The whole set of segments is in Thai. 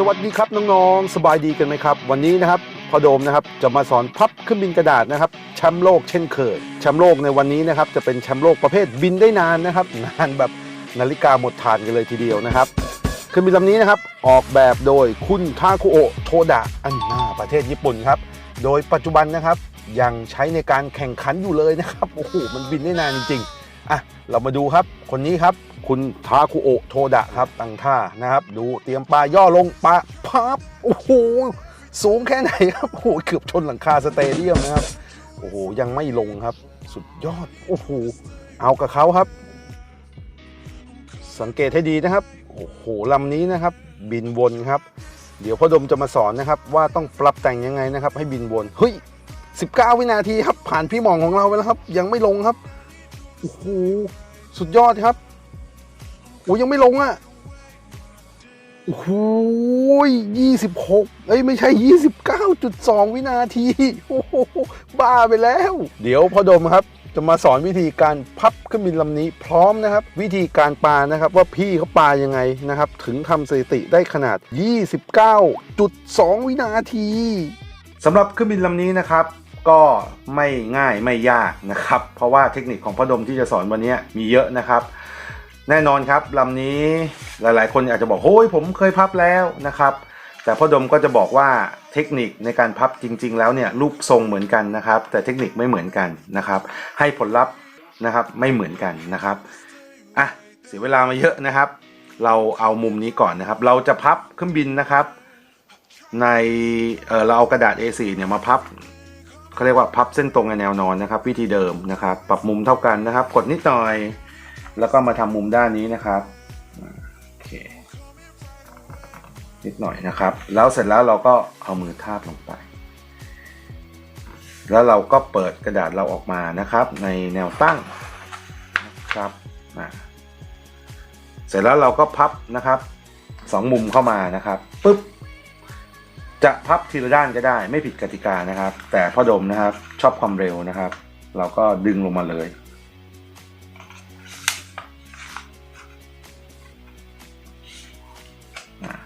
สวัสดีครับน้องๆ สบายดีกันไหมครับ วันนี้นะครับพอโดมนะครับจะมาสอนพับเครื่องบินกระดาษนะครับแชมป์โลกเช่นเคยแชมป์โลกในวันนี้นะครับจะเป็นแชมป์โลกประเภทบินได้นานนะครับนานแบบนาฬิกาหมดฐานกันเลยทีเดียวนะครับเครื่องบินลำนี้นะครับออกแบบโดยคุณทาคุโอะโทดะอันนาประเทศญี่ปุ่นครับโดยปัจจุบันนะครับยังใช้ในการแข่งขันอยู่เลยนะครับโอ้โหมันบินได้นานจริงๆอะเรามาดูครับคนนี้ครับ คุณทาคุโอะโทดะครับตั้งท่านะครับ ดูเตรียมปลาย่อลงปลาพับโอ้โหสูงแค่ไหนครับโอ้โหเกือบชนหลังคาสเตเดียมนะครับโอ้โหยังไม่ลงครับ สุดยอดโอ้โหเอากับเขาครับ สังเกตให้ดีนะครับโอ้โหลำนี้นะครับ บินวนครับ เดี๋ยวพ่อดมจะมาสอนนะครับ ว่าต้องปรับแต่งยังไงนะครับ ให้บินวนเฮ้ย19 วินาทีครับ ผ่านพี่หมองของเราไปแล้วครับ ยังไม่ลงครับโอ้โหสุดยอดครับ อ้ยังไม่ลงอะโอ้โห26เอ้ยไม่ใช่29.2วินาที โอ้โหบ้าไปแล้ว เดี๋ยวพอดมครับ จะมาสอนวิธีการพับเครื่องบินลำนี้พร้อมนะครับ วิธีการปานะครับว่าพี่เขาปายังไงนะครับ ถึงทำสถิติได้ขนาด 29.2 วินาทีสำหรับเครื่องบินลำนี้นะครับก็ไม่ง่ายไม่ยากนะครับ เพราะว่าเทคนิคของพ่อดมที่จะสอนวันนี้มีเยอะนะครับ แน่นอนครับลำนี้หลายๆ คนอาจจะบอกโอ้ยผมเคยพับแล้วนะครับ แต่พ่อดมก็จะบอกว่าเทคนิคในการพับจริง ๆ แล้วเนี่ยรูปทรงเหมือนกันนะครับ แต่เทคนิคไม่เหมือนกันนะครับ ให้ผลลัพธ์นะครับไม่เหมือนกันนะครับอะเสียเวลามาเยอะนะครับ เราเอามุมนี้ก่อนนะครับ เราจะพับเครื่องบินนะครับ ในเออเราเอากระดาษ A4 เนี่ยมาพับเขาเรียกว่าพับเส้นตรงในแนวนอนนะครับ วิธีเดิมนะครับ ปรับมุมเท่ากันนะครับ กดนิดหน่อย แล้วก็มาทำมุมด้านนี้นะครับโอเคนิดหน่อยนะครับ แล้วเสร็จแล้วเราก็เอามือทาบลงไป แล้วเราก็เปิดกระดาษเราออกมานะครับ ในแนวตั้งนะครับเสร็จแล้วเราก็พับนะครับสองมุมเข้ามานะครับปุ๊บจะพับทีละด้านก็ได้ไม่ผิดกติกานะครับ แต่พ่อดมนะครับชอบความเร็วนะครับ เราก็ดึงลงมาเลย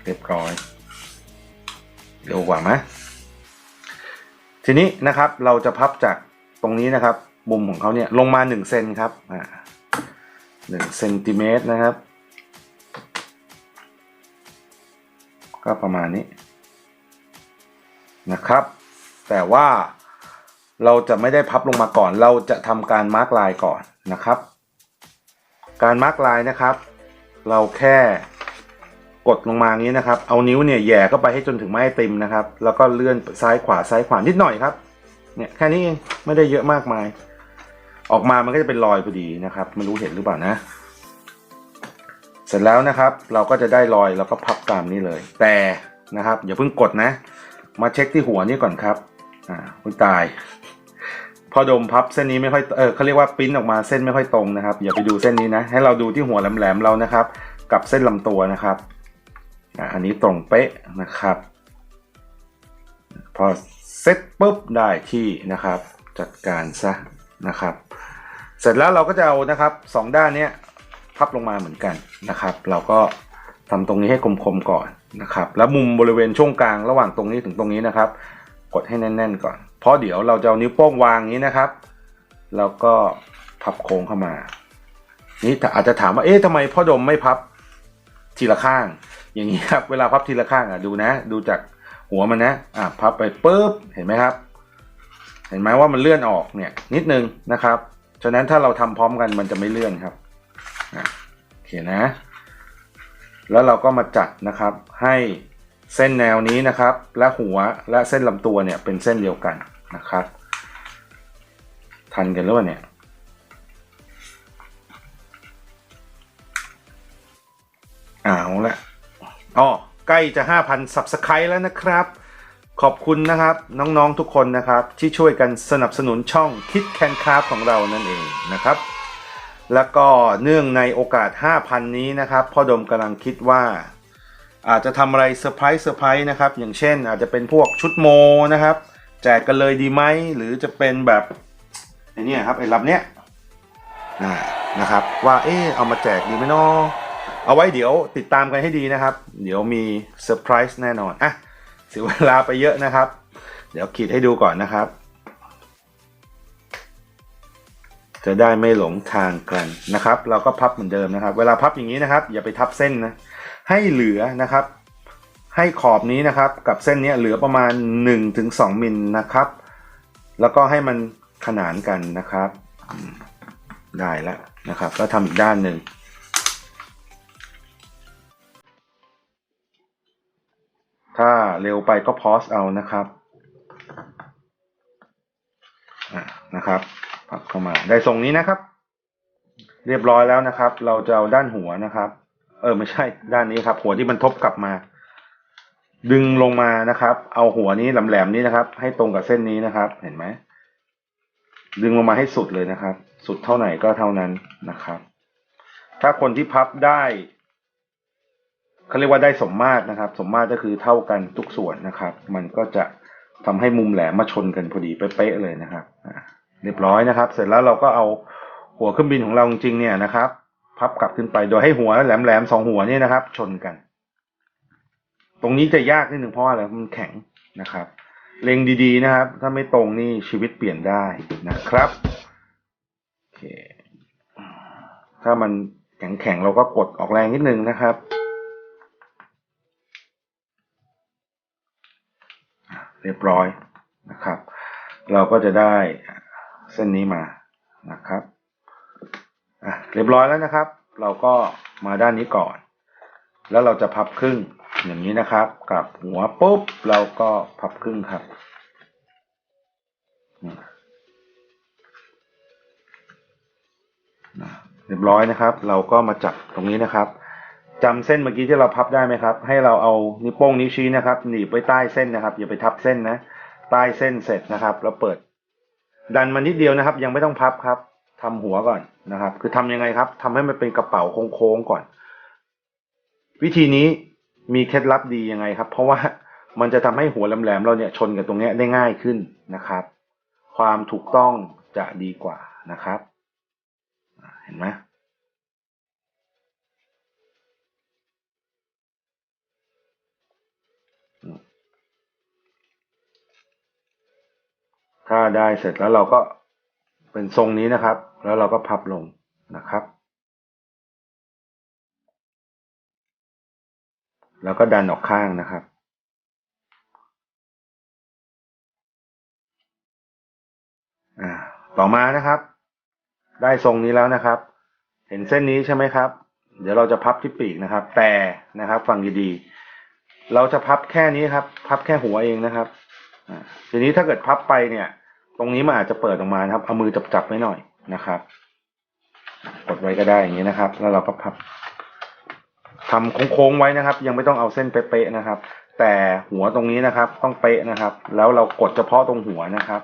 เรียบร้อยเร็วกว่าไหมทีนี้นะครับเราจะพับจากตรงนี้นะครับ มุมของเขาเนี่ยลงมา1เซนครับอ่าหนึ่งเซนติเมตรนะครับ ก็ประมาณนี้นะครับ แต่ว่าเราจะไม่ได้พับลงมาก่อน เราจะทำการมาร์กลายก่อนนะครับ การมาร์กลายนะครับ เราแค่ กดลงมาอย่างนี้นะครับ เอานิ้วเนี่ยแย่เข้าไปให้จนถึงไม้ติมนะครับ แล้วก็เลื่อนซ้ายขวาซ้ายขวานิดหน่อยครับ เนี่ยแค่นี้เองไม่ได้เยอะมากมาย ออกมามันก็จะเป็นรอยพอดีนะครับ ไม่รู้เห็นหรือเปล่านะ เสร็จแล้วนะครับ เราก็จะได้รอยแล้วก็พับตามนี้เลย แต่นะครับอย่าเพิ่งกดนะ มาเช็คที่หัวนี่ก่อนครับ อ่าคุณตาย พอดมพับเส้นนี้ไม่ค่อยเออเขาเรียกว่าปริ้นออกมาเส้นไม่ค่อยตรงนะครับ อย่าไปดูเส้นนี้นะ ให้เราดูที่หัวแหลมๆเรานะครับ กับเส้นลำตัวนะครับ อะอันนี้ตรงเป๊ะนะครับ พอเสร็จปุ๊บได้ที่นะครับ จัดการซะนะครับ เสร็จแล้วเราก็จะเอานะครับสองด้านนี้พับลงมาเหมือนกันนะครับ เราก็ทำตรงนี้ให้คมๆก่อนนะครับ แล้วมุมบริเวณช่วงกลางระหว่างตรงนี้ถึงตรงนี้นะครับ กดให้แน่นๆก่อน เพราะเดี๋ยวเราจะเอานิ้วโป้งวางนี้นะครับ แล้วก็พับโค้งเข้ามา นี่อาจจะถามว่า เอ๊ะทำไมพ่อดมไม่พับ ทีละข้าง อย่างนี้ครับ เวลาพับทีละข้างอะดูนะ ดูจากหัวมันนะอะพับไปปุ๊บเห็นไหมครับ เห็นไหมว่ามันเลื่อนออกเนี่ยนิดนึงนะครับ ฉะนั้นถ้าเราทำพร้อมกันมันจะไม่เลื่อนครับอะโอเคนะ แล้วเราก็มาจัดนะครับให้เส้นแนวนี้นะครับ และหัวและเส้นลำตัวเนี่ยเป็นเส้นเดียวกันนะครับ ทันกันหรือเปล่าเนี่ย เอาละอ๋อใกล้จะ 5,000 Subscribe แล้วนะครับ ขอบคุณนะครับน้องๆทุกคนนะครับ ที่ช่วยกันสนับสนุนช่องคิดแคนคาร์ของเรานั่นเองนะครับ แล้วก็เนื่องในโอกาส 5,000 นี้นะครับพ่อดมกำลังคิดว่า อาจจะทำอะไรเซอร์ไพรส์เซอร์ไพรส์นะครับ อย่างเช่น อาจจะเป็นพวกชุดโมนะครับ แจกกันเลยดีไหมหรือจะเป็นแบบไอ้นี่ครับไอ้ลำเนี้ยนะครับว่าเออเอามาแจกดีไหมเนาะ เอาไว้เดี๋ยวติดตามกันให้ดีนะครับ เดี๋ยวมีเซอร์ไพรส์แน่นอนอะเสียเวลาไปเยอะนะครับ เดี๋ยวขีดให้ดูก่อนนะครับ จะได้ไม่หลงทางกันนะครับ เราก็พับเหมือนเดิมนะครับ เวลาพับอย่างนี้นะครับ อย่าไปทับเส้นนะ ให้เหลือนะครับ ให้ขอบนี้นะครับ กับเส้นนี้เหลือประมาณ 1-2มิลนะครับ แล้วก็ให้มันขนานกันนะครับ ได้แล้วนะครับ ก็ทำอีกด้านหนึ่ง ถ้าเร็วไปก็พอสเอานะครับนะครับพับเข้ามาได้ทรงนี้นะครับ เรียบร้อยแล้วนะครับ เราจะเอาด้านหัวนะครับ เออไม่ใช่ด้านนี้ครับ หัวที่มันทบกลับมา ดึงลงมานะครับ เอาหัวนี้แหลมๆนี้นะครับ ให้ตรงกับเส้นนี้นะครับ เห็นไหมดึงลงมาให้สุดเลยนะครับ สุดเท่าไหนก็เท่านั้นนะครับ ถ้าคนที่พับได้ เขาเรียกว่าได้สมมาตรนะครับ สมมาตรก็คือเท่ากันทุกส่วนนะครับ มันก็จะทำให้มุมแหลมมาชนกันพอดีเป๊ะเลยนะครับเรียบร้อยนะครับ เสร็จแล้วเราก็เอาหัวเครื่องบินของเราจริงๆเนี่ยนะครับ พับกลับขึ้นไปโดยให้หัวแหลมๆสองหัวเนี่ยนะครับ ชนกัน ตรงนี้จะยากนิดหนึ่งเพราะอะไรมันแข็งนะครับ เล็งดีๆนะครับ ถ้าไม่ตรงนี่ชีวิตเปลี่ยนได้นะครับโอเคถ้ามันแข็งๆเราก็กดออกแรงนิดนึงนะครับ เรียบร้อยนะครับ เราก็จะได้เส้นนี้มานะครับอะเรียบร้อยแล้วนะครับ เราก็มาด้านนี้ก่อน แล้วเราจะพับครึ่งอย่างนี้นะครับ กับหัวปุ๊บเราก็พับครึ่งครับอืมนะเรียบร้อยนะครับ เราก็มาจับตรงนี้นะครับ จำเส้นเมื่อกี้ที่เราพับได้ไหมครับ ให้เราเอานิ้วโป้งนิ้วชี้นะครับ หนีบไว้ใต้เส้นนะครับ อย่าไปทับเส้นนะ ใต้เส้นเสร็จนะครับ แล้วเปิด ดันมานิดเดียวนะครับ ยังไม่ต้องพับครับทำหัวก่อนนะครับ คือทำยังไงครับทำให้มันเป็นกระเป๋าโค้งๆก่อน วิธีนี้มีเคล็ดลับดียังไงครับ เพราะว่ามันจะทำให้หัวแหลมๆเราเนี่ยชนกับตรงนี้ได้ง่ายขึ้นนะครับ ความถูกต้องจะดีกว่านะครับ เห็นไหม ถ้าได้เสร็จแล้วเราก็เป็นทรงนี้นะครับ แล้วเราก็พับลงนะครับ แล้วก็ดันออกข้างนะครับอ่าต่อมานะครับ ได้ทรงนี้แล้วนะครับ เห็นเส้นนี้ใช่ไหมครับ เดี๋ยวเราจะพับที่ปีกนะครับ แต่นะครับ ฟังดีๆ เราจะพับแค่นี้ครับ พับแค่หัวเองนะครับ ทีนี้ถ้าเกิดพับไปเนี่ย ตรงนี้มันอาจจะเปิดออกมานะครับ เอามือจับๆไว้หน่อยนะครับ กดไว้ก็ได้อย่างนี้นะครับ แล้วเราก็พับทำโค้งๆไว้นะครับ ยังไม่ต้องเอาเส้นเป๊ะๆนะครับ แต่หัวตรงนี้นะครับ ต้องเป๊ะนะครับ แล้วเรากดเฉพาะตรงหัวนะครับ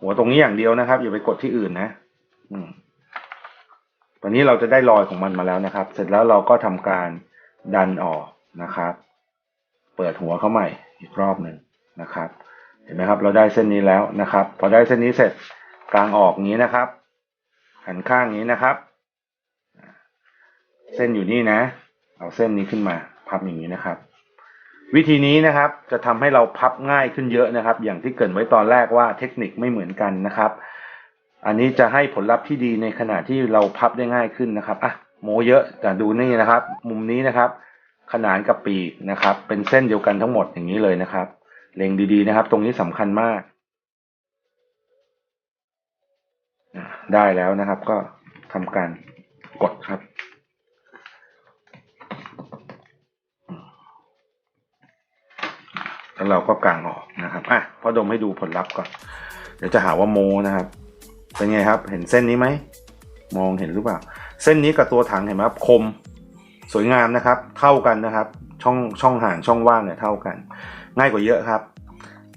หัวตรงนี้อย่างเดียวนะครับ อย่าไปกดที่อื่นนะ อืมตอนนี้เราจะได้รอยของมันมาแล้วนะครับ เสร็จแล้วเราก็ทำการดันออกนะครับ เปิดหัวเข้าใหม่อีกรอบหนึ่ง นะครับ เห็นไหมครับ เราได้เส้นนี้แล้วนะครับ พอได้เส้นนี้เสร็จกลางออกนี้นะครับ หันข้างนี้นะครับ เส้นอยู่นี่นะ เอาเส้นนี้ขึ้นมา พับอย่างนี้นะครับ วิธีนี้นะครับจะทำให้เราพับง่ายขึ้นเยอะนะครับ อย่างที่เกินไว้ตอนแรกว่าเทคนิคไม่เหมือนกันนะครับ อันนี้จะให้ผลลัพธ์ที่ดีในขณะที่เราพับได้ง่ายขึ้นนะครับอะโมเยอะแต่ดูนี่นะครับ มุมนี้นะครับ ขนานกับปีกนะครับ เป็นเส้นเดียวกันทั้งหมดอย่างนี้เลยนะครับ เล็งดีๆนะครับ ตรงนี้สำคัญมาก ได้แล้วนะครับ ก็ทำการกดครับ แล้วเราก็กางออกนะครับอะพอดมให้ดูผลลัพธ์ก่อน เดี๋ยวจะหาว่าโมนะครับ เป็นไงครับ เห็นเส้นนี้ไหม มองเห็นหรือเปล่า เส้นนี้กับตัวถังเห็นไหมครับ คม สวยงามนะครับ เท่ากันนะครับ ช่องช่องห่างช่องว่างเนี่ยเท่ากัน ง่ายกว่าเยอะครับ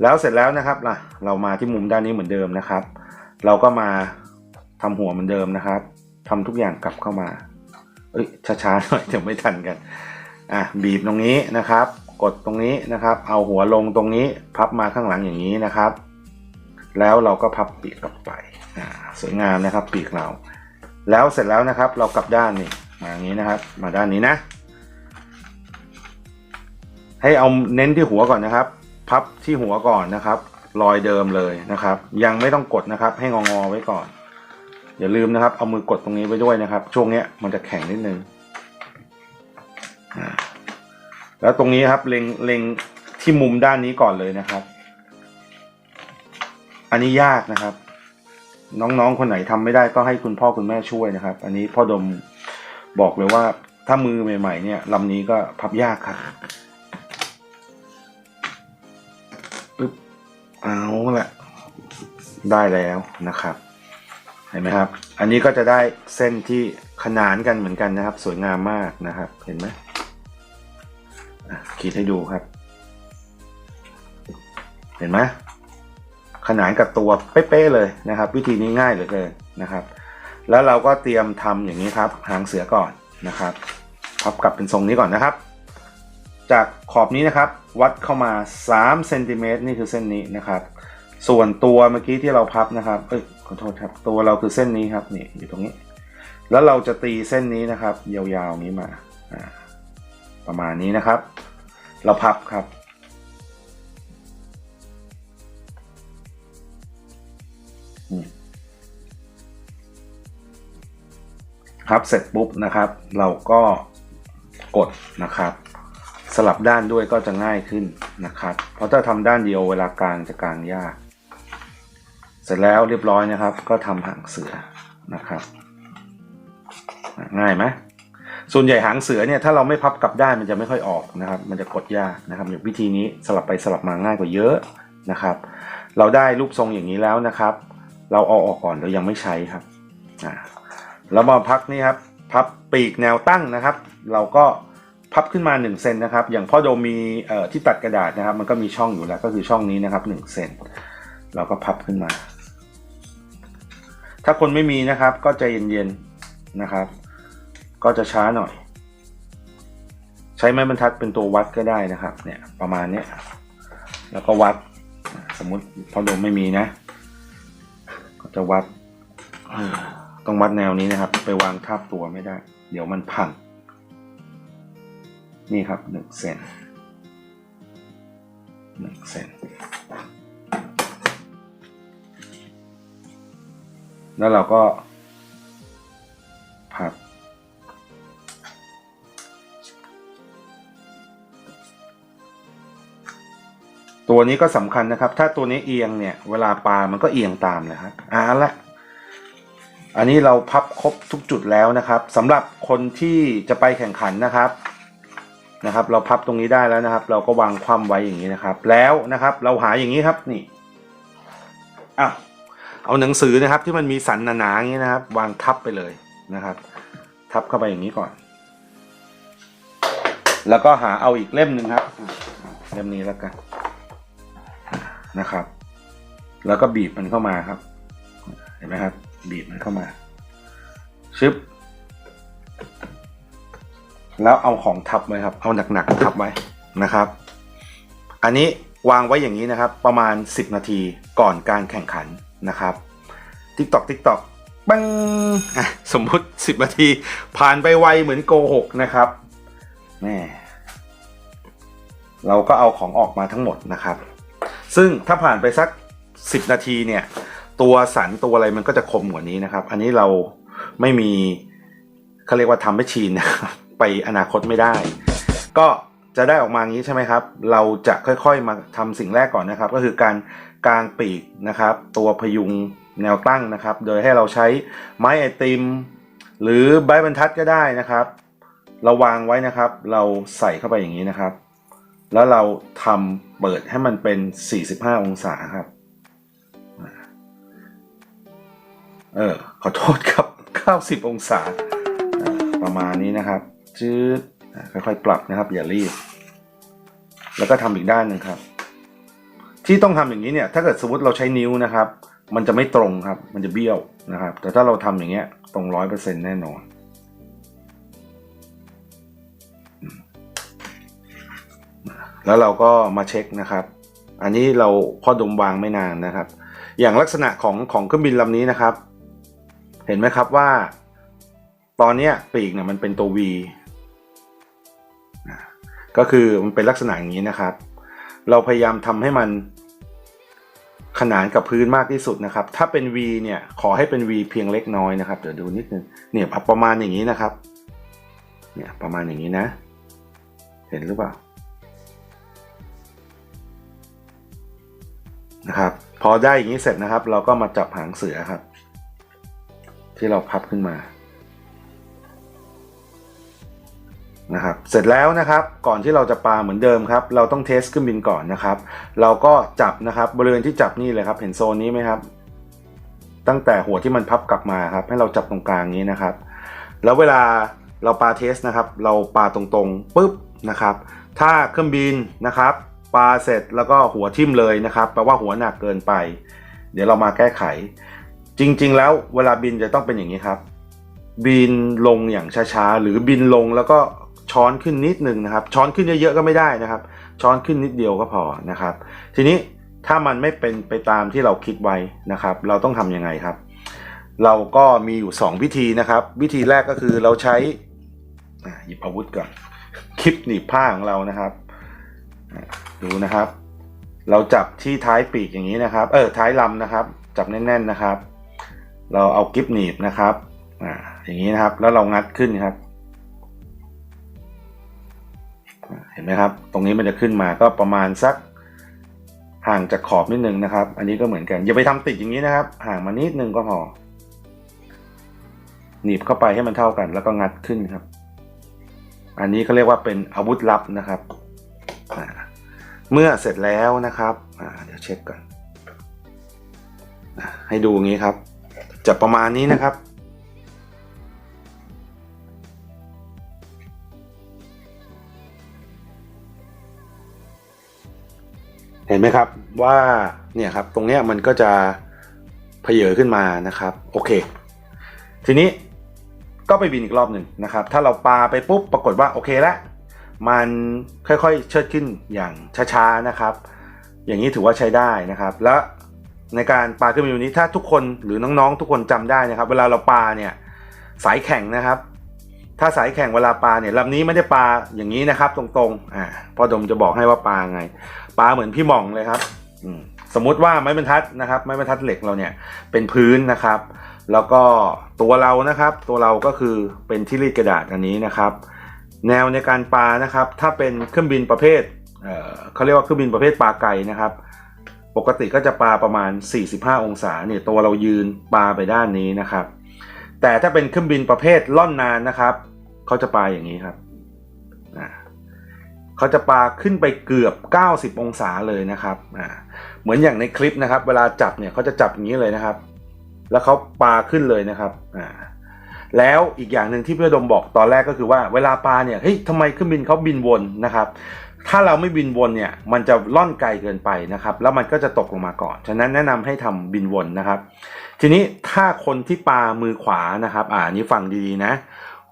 แล้วเสร็จแล้วนะครับล่ะเรามาที่มุมด้านนี้เหมือนเดิมนะครับ เราก็มาทำหัวเหมือนเดิมนะครับทำทุกอย่างกลับเข้ามาเอ้ยช้าๆหน่อยเดี๋ยวไม่ทันกันอะบีบตรงนี้นะครับ กดตรงนี้นะครับ เอาหัวลงตรงนี้พับมาข้างหลังอย่างนี้นะครับ แล้วเราก็พับปีกกลับไปอ่าสวยงามนะครับ ปีกเรา แล้วเสร็จแล้วนะครับ เรากลับด้านนี่มาอย่างนี้นะครับ มาด้านนี้นะ ให้เอาเน้นที่หัวก่อนนะครับ พับที่หัวก่อนนะครับ รอยเดิมเลยนะครับ ยังไม่ต้องกดนะครับ ให้งองอไว้ก่อน อย่าลืมนะครับ เอามือกดตรงนี้ไว้ด้วยนะครับ ช่วงเนี้ยมันจะแข็งนิดนึงแล้วตรงนี้ครับเล็งเล็งที่มุมด้านนี้ก่อนเลยนะครับ อันนี้ยากนะครับ น้องๆคนไหนทำไม่ได้ก็ให้คุณพ่อคุณแม่ช่วยนะครับ อันนี้พ่อดมบอกเลยว่าถ้ามือใหม่ ๆ เนี่ยลำนี้ก็พับยากครับ เอาละได้แล้วนะครับเห็นไหมครับ อันนี้ก็จะได้เส้นที่ขนานกันเหมือนกันนะครับ สวยงามมากนะครับ เห็นไหมอะขีดให้ดูครับ เห็นไหมขนานกับตัวเป๊ะๆเลยนะครับ วิธีนี้ง่ายเหลือเกินนะครับ แล้วเราก็เตรียมทำอย่างนี้ครับ หางเสือก่อนนะครับพับกลับเป็นทรงนี้ก่อนนะครับ จากขอบนี้นะครับ วัดเข้ามา3เซนติเมตรนี่คือเส้นนี้นะครับ ส่วนตัวเมื่อกี้ที่เราพับนะครับเอ้ยขอโทษครับ ตัวเราคือเส้นนี้ครับนี่อยู่ตรงนี้ แล้วเราจะตีเส้นนี้นะครับ ยาวๆนี้มาประมาณนี้นะครับ เราพับครับครับเสร็จปุ๊บนะครับ เราก็กดนะครับ สลับด้านด้วยก็จะง่ายขึ้นนะครับ เพราะถ้าทำด้านเดียวเวลากลางจะกลางยาก เสร็จแล้วเรียบร้อยนะครับ ก็ทำหางเสือนะครับ ง่ายไหมส่วนใหญ่หางเสือเนี่ยถ้าเราไม่พับกลับด้านมันจะไม่ค่อยออกนะครับ มันจะกดยากนะครับอย่างวิธีนี้สลับไปสลับมาง่ายกว่าเยอะนะครับ เราได้รูปทรงอย่างนี้แล้วนะครับ เราเอาออกก่อนเรายังไม่ใช้ครับแล้วมาพักนี่ครับพับปีกแนวตั้งนะครับ เราก็ พับขึ้นมา1เซนนะครับ อย่างพ่อโดมมีที่ตัดกระดาษนะครับ มันก็มีช่องอยู่แล้ว ก็คือช่องนี้นะครับ1เซนเราก็พับขึ้นมา ถ้าคนไม่มีนะครับ ก็ใจเย็นๆนะครับ ก็จะช้าหน่อย ใช้ไม้บรรทัดเป็นตัววัดก็ได้นะครับ เนี่ยประมาณนี้แล้วก็วัด สมมติพ่อโดมไม่มีนะ ก็จะวัดต้องวัดแนวนี้นะครับ ไปวางทับตัวไม่ได้ เดี๋ยวมันพัง นี่ครับหนึ่งเซนหนึ่งเซนแล้วเราก็พับตัวนี้ก็สำคัญนะครับ ถ้าตัวนี้เอียงเนี่ย เวลาปลา มันก็เอียงตามเลยครับอ่าละ อันนี้เราพับครบทุกจุดแล้วนะครับสำหรับคนที่จะไปแข่งขันนะครับ นะครับ เราพับตรงนี้ได้แล้วนะครับ เราก็วางคว่ำไว้อย่างนี้นะครับ แล้วนะครับ เราหาอย่างนี้ครับนี่อ้าวเอาหนังสือนะครับ ที่มันมีสันหนาๆอย่างนี้นะครับ วางทับไปเลยนะครับ ทับเข้าไปอย่างนี้ก่อน แล้วก็หาเอาอีกเล่มหนึ่งครับเล่มนี้แล้วกันนะครับ แล้วก็บีบมันเข้ามาครับ เห็นไหมครับ บีบมันเข้ามาชึบ แล้วเอาของทับไว้ครับ เอาหนักๆทับไว้นะครับ อันนี้วางไว้อย่างนี้นะครับ ประมาณ 10 นาทีก่อนการแข่งขันนะครับติ๊กตอกติ๊กตอกบังสมมุติ 10 นาที ผ่านไปไวเหมือนโกหกนะครับแม่เราก็เอาของออกมาทั้งหมดนะครับ ซึ่งถ้าผ่านไปสัก 10 นาทีเนี่ย ตัวสันตัวอะไรมันก็จะคมกว่านี้นะครับ อันนี้เราไม่มีเขาเรียกว่าทำให้ชีนนะครับ ไปอนาคตไม่ได้ ก็จะได้ออกมาอย่างนี้ใช่ไหมครับ เราจะค่อยๆมาทำสิ่งแรกก่อนนะครับ ก็คือการกางปีกนะครับ ตัวพยุงแนวตั้งนะครับ โดยให้เราใช้ไม้ไอติม หรือใบบรรทัดก็ได้นะครับเราวางไว้นะครับ เราใส่เข้าไปอย่างนี้นะครับ แล้วเราทำเปิดให้มันเป็น 45 องศาครับ เออขอโทษครับ 90 องศาประมาณนี้นะครับ จืดอ่าค่อยๆ ปรับนะครับ อย่ารีบ แล้วก็ทำอีกด้านหนึ่งครับ ที่ต้องทำอย่างนี้เนี่ย ถ้าเกิดสมมติเราใช้นิ้วนะครับ มันจะไม่ตรงครับ มันจะเบี้ยวนะครับ แต่ถ้าเราทำอย่างเงี้ย ตรงร้อยเปอร์เซ็นแน่นอนแล้วเราก็มาเช็คนะครับ อันนี้เราพ่อดมวางไม่นานนะครับ อย่างลักษณะของของเครื่องบินลำนี้นะครับ เห็นไหมครับว่า ตอนนี้ปีกเนี่ยมันเป็นตัว V ก็คือมันเป็นลักษณะอย่างนี้นะครับ เราพยายามทำให้มันขนานกับพื้นมากที่สุดนะครับ ถ้าเป็น V เนี่ยขอให้เป็น V เพียงเล็กน้อยนะครับ เดี๋ยวดูนิดนึง เนี่ยประมาณอย่างนี้นะครับ เนี่ยประมาณอย่างนี้นะ เห็นหรือเปล่า นะครับ พอได้อย่างนี้เสร็จนะครับ เราก็มาจับหางเสือครับ ที่เราพับขึ้นมา นะครับเสร็จแล้วนะครับก่อนที่เราจะปาเหมือนเดิมครับเราต้องเทสเครื่องบินก่อนนะครับ เราก็จับนะครับบริเวณที่จับนี่เลยครับ เห็นโซนนี้ไหมครับ ตั้งแต่หัวที่มันพับกลับมาครับ ให้เราจับตรงกลางนี้นะครับ แล้วเวลาเราปาเทสนะครับ เราปาตรงๆปุ๊บนะครับ ถ้าเครื่องบินนะครับปาเสร็จแล้วก็หัวทิ่มเลยนะครับแปลว่าหัวหนักเกินไป เดี๋ยวเรามาแก้ไข จริง ๆ แล้วเวลาบินจะต้องเป็นอย่างนี้ครับ บินลงอย่างช้าๆหรือบินลงแล้วก็ ช้อนขึ้นนิดหนึ่งนะครับ ช้อนขึ้นเยอะๆก็ไม่ได้นะครับ ช้อนขึ้นนิดเดียวก็พอนะครับ ทีนี้ถ้ามันไม่เป็นไปตามที่เราคิดไว้นะครับ เราต้องทำยังไงครับ เราก็มีอยู่ 2 วิธีนะครับ วิธีแรกก็คือเราใช้หยิบอาวุธก่อนคลิปหนีบผ้าของเรานะครับดูนะครับ เราจับที่ท้ายปีกอย่างนี้นะครับ เออท้ายลำนะครับ จับแน่น ๆนะครับ เราเอากิฟหนีบนะครับอ่าอย่างนี้นะครับ แล้วเรางัดขึ้นครับ เห็นไหมครับ ตรงนี้มันจะขึ้นมาก็ประมาณสักห่างจากขอบนิดนึงนะครับ อันนี้ก็เหมือนกัน อย่าไปทำติดอย่างนี้นะครับ ห่างมานิดนึงก็พอ หนีบเข้าไปให้มันเท่ากัน แล้วก็งัดขึ้นครับ อันนี้เขาเรียกว่าเป็นอาวุธลับนะครับ เมื่อเสร็จแล้วนะครับเดี๋ยวเช็คก่อนให้ดูอย่างนี้ครับ จะประมาณนี้นะครับ เห็นไหมครับว่าเนี่ยครับตรงเนี้ยมันก็จะเพเยอขึ้นมานะครับโอเค ทีนี้ก็ไปบินอีกรอบหนึ่งนะครับ ถ้าเราปาไปปุ๊บปรากฏว่าโอเคแล้วมันค่อยๆเชิดขึ้นอย่างช้าๆนะครับ อย่างนี้ถือว่าใช้ได้นะครับ และในการปาขึ้นบินนี้ถ้าทุกคนหรือน้องๆ ทุกคนจำได้นะครับ เวลาเราปาเนี่ยสายแข่งนะครับ ถ้าสายแข่งเวลาปาเนี่ยลำนี้ไม่ได้ปาอย่างนี้นะครับ ตรงๆอ่าพ่อดมจะบอกให้ว่าปาไง ปลาเหมือนพี่หม่องเลยครับสมมุติว่าไม้บรรทัดนะครับ ไม้บรรทัดเหล็กเราเนี่ยเป็นพื้นนะครับ แล้วก็ตัวเรานะครับ ตัวเราก็คือเป็นที่รีดกระดาษอันนี้นะครับ แนวในการปลานะครับ ถ้าเป็นเครื่องบินประเภทเเขาเรียกว่าเครื่องบินประเภทปลาไก่นะครับ ปกติก็จะปลาประมาณ 45 องศาเนี่ยตัวเรายืนปลาไปด้านนี้นะครับ แต่ถ้าเป็นเครื่องบินประเภทล่อนนานนะครับเขาจะปลาอย่างนี้ครับ เขาจะปาขึ้นไปเกือบ 90 องศาเลยนะครับอ่าเหมือนอย่างในคลิปนะครับ เวลาจับเนี่ยเขาจะจับอย่างนี้เลยนะครับ แล้วเขาปาขึ้นเลยนะครับอ่าแล้วอีกอย่างหนึ่งที่พี่ดมบอกตอนแรกก็คือว่าเวลาปาเนี่ยเฮ้ยทำไมเครื่องบินเขาบินวนนะครับ ถ้าเราไม่บินวนเนี่ยมันจะล่อนไกลเกินไปนะครับ แล้วมันก็จะตกลงมาก่อนฉะนั้นแนะนำให้ทำบินวนนะครับ ทีนี้ถ้าคนที่ปามือขวานะครับ อ่านนี้ฟังดีๆนะ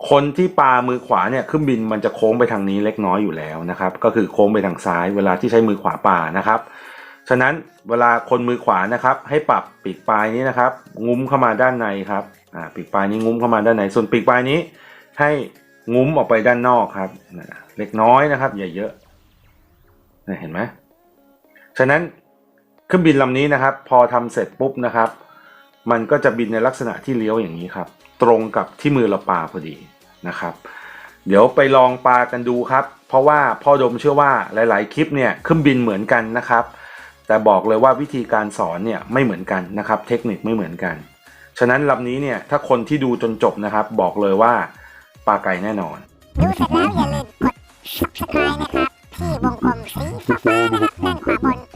คนที่ปามือขวาเนี่ยเครื่องบินมันจะโค้งไปทางนี้เล็กน้อยอยู่แล้วนะครับ ก็คือโค้งไปทางซ้าย เวลาที่ใช้มือขวาปานะครับ ฉะนั้นเวลาคนมือขวานะครับ ให้ปรับปีกปลายนี้นะครับ งุ้มเข้ามาด้านในครับอ่าปีกปลายนี้งุ้มเข้ามาด้านใน ส่วนปีกปลายนี้ ให้งุ้มออกไปด้านนอกครับเล็กน้อยนะครับ อย่าเยอะนะเห็นไหมฉะนั้นเครื่องบินลำนี้นะครับ พอทำเสร็จปุ๊บนะครับ มันก็จะบินในลักษณะที่เลี้ยวอย่างนี้ครับ ตรงกับที่มือเราปาพอดีนะครับ เดี๋ยวไปลองปากันดูครับ เพราะว่าพ่อดมเชื่อว่าหลาย ๆ คลิปเนี่ยเครื่องบินเหมือนกันนะครับ แต่บอกเลยว่าวิธีการสอนเนี่ยไม่เหมือนกันนะครับ เทคนิคไม่เหมือนกัน ฉะนั้นลำนี้เนี่ยถ้าคนที่ดูจนจบนะครับ บอกเลยว่าปลาไก่แน่นอน ดูเสร็จแล้วอย่าลืมกด subscribe นะครับที่วงกลมสีฟ้านะครับ